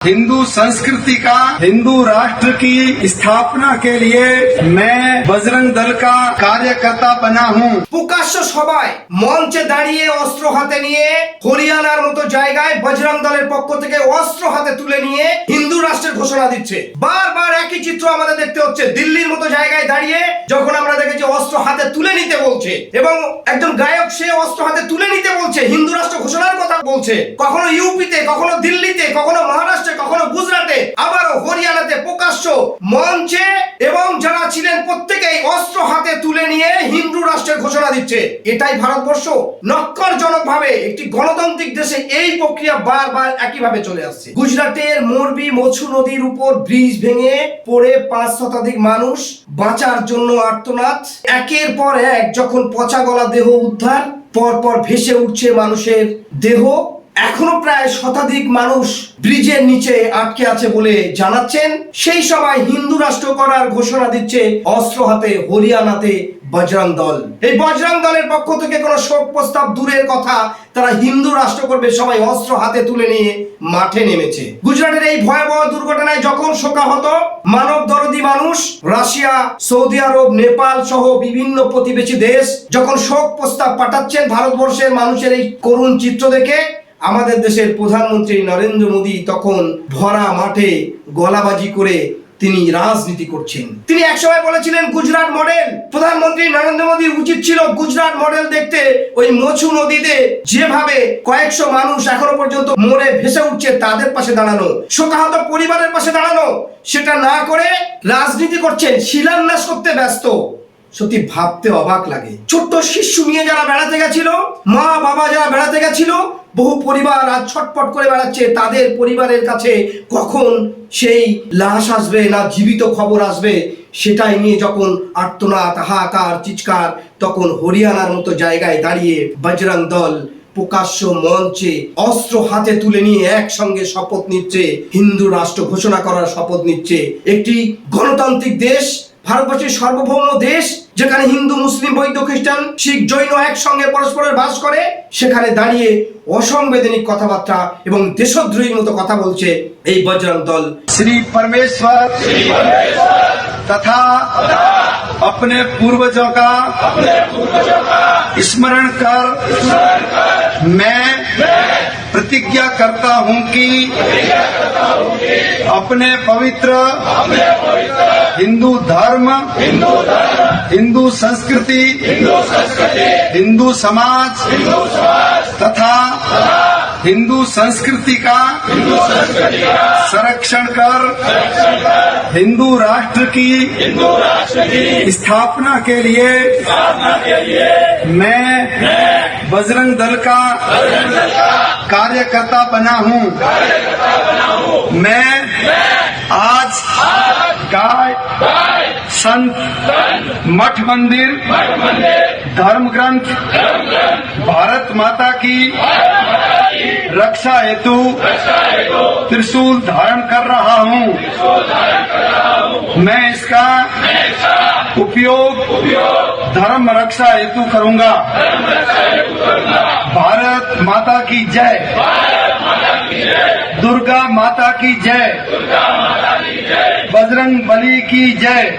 हिंदू संस्कृति का हिंदू राष्ट्र की स्थापना के लिए मैं बजरंग दल का कार्यकर्ता बना हूँ প্রকাশ্য সভায় মঞ্চে দাঁড়িয়ে অস্ত্র হাতে নিয়ে হরিয়ানার মতো জায়গায় বজরং দলের পক্ষ থেকে অস্ত্র হাতে তুলে নিয়ে হিন্দু রাষ্ট্রের ঘোষণা দিচ্ছে বারবার একই চিত্র আমাদের দেখতে হচ্ছে দিল্লির মতো জায়গায় দাঁড়িয়ে যখন আমরা দেখেছি অস্ত্র হাতে তুলে নিতে বলছে এবং একজন গায়ক সে অস্ত্র হাতে তুলে নিতে বলছে হিন্দু রাষ্ট্র ঘোষণার কথা বলছে কখনো ইউপিতে কখনো দিল্লিতে কখনো হরিয়ানাতে প্রকাশ্য মঞ্চে এবং যারা ছিলেন প্রত্যেকেই অস্ত্র হাতে তুলে নিয়ে হিন্দু রাষ্ট্রের ঘোষণা দিচ্ছে। এটাই ভারতবর্ষ। নক্করজনক ভাবে একটি গণতান্ত্রিক দেশে এই প্রক্রিয়া বারবার একইভাবে চলে আসছে। গুজরাটের মোরবি মছু নদীর উপর ব্রিজ ভেঙে পড়ে পাঁচ শতাধিক মানুষ বাঁচার জন্য আর্তনাদ। একের পর এক যখন পচা গলা দেহ উদ্ধার পর পর ভেসে উঠছে মানুষের দেহ। এখনও প্রায় শতাধিক মানুষ ব্রিজের নিচে আটকে আছে বলে জানাচ্ছেন। সেই সময় হিন্দু রাষ্ট্র করার ঘোষণা দিচ্ছে অস্ত্র হাতে হরিয়ানাতে বজরং দল। এই বজরং দলের পক্ষ থেকে কোনো শোক প্রস্তাব দূরের কথা, তারা হিন্দু রাষ্ট্র করবে সবাই অস্ত্র হাতে তুলে নিয়ে মাঠে নেমেছে। গুজরাটের এই ভয়াবহ দুর্ঘটনায় যখন শোকাহত মানব দরদি মানুষ, রাশিয়া, সৌদি আরব, নেপাল সহ বিভিন্ন প্রতিবেশী দেশ যখন শোক প্রস্তাব পাঠাচ্ছেন ভারতবর্ষের মানুষের এই করুণ চিত্র দেখে আমাদের দেশের প্রধানমন্ত্রী নরেন্দ্র মোদী তখন ভরা মাঠে গলাবাজি করে তিনি রাজনীতি করছেন। তিনি একসময় বলেছিলেন, গুজরাট মডেল প্রধানমন্ত্রী নরেন্দ্র মোদীর উচিত ছিল গুজরাট মডেল দেখতে। ওই মছু নদীতে যেভাবে কয়েকশো মানুষ এখনও পর্যন্ত মরে ভেসে উঠছে, তাদের পাশে দাঁড়ানো, শোকাহত পরিবারের পাশে দাঁড়ানো, সেটা না করে রাজনীতি করছেন, শিলান্যাস করতে ব্যস্ত। সত্যি ভাবতে অবাক লাগে। ছোট্ট শিশু নিয়ে যারা বেড়াতে গেছিল, মা, বাবা যারা বেড়াতে গেছিল, বহু পরিবার আজ ছটপট করে বেড়াচ্ছে। তাদের পরিবারের কাছে কখন সেই লাশ আসবে না জীবিত খবর আসবে, সেটাই নিয়ে যখন আর্তনাদ, হাহাকার, চিৎকার, তখন হরিয়ানার মতো জায়গায় দাঁড়িয়ে বজরং দল প্রকাশ্য মঞ্চে অস্ত্র হাতে তুলে নিয়ে একসঙ্গে শপথ নিচ্ছে। হিন্দু রাষ্ট্র ঘোষণা করার শপথ নিচ্ছে। একটি গণতান্ত্রিক দেশ ভারতবর্ষের সার্বভৌম দেশ যেখানে হিন্দু মুসলিম বৌদ্ধ খ্রিস্টান শিখ জৈন একসঙ্গে পরস্পরের বাস করে সেখানে দাঁড়িয়ে অসংবেদনিক কথাবার্তা এবং দেশদ্রোহীর মতো কথা বলছে এই বজরং দল श्री परमेश्वर तथा अपने पूर्वजों का स्मरण कर मैं प्रतिज्ञा करता हूँ कि अपने पवित्र हिंदू धर्म, हिंदू संस्कृति, हिंदू समाज तथा हिंदू संस्कृति का संरक्षण कर हिंदू राष्ट्र की स्थापना के लिए मैं बजरंग दल का कार्यकर्ता बना हूँ। मैं आज गाय, संत, मठ मंदिर, धर्म ग्रंथ, भारत माता की रक्षा हेतु त्रिशूल धारण कर रहा हूँ। मैं इसका उपयोग धर्म रक्षा हेतु करूँगा। भारत माता की जय। दुर्गा माता की जय। बजरंग बली की जय।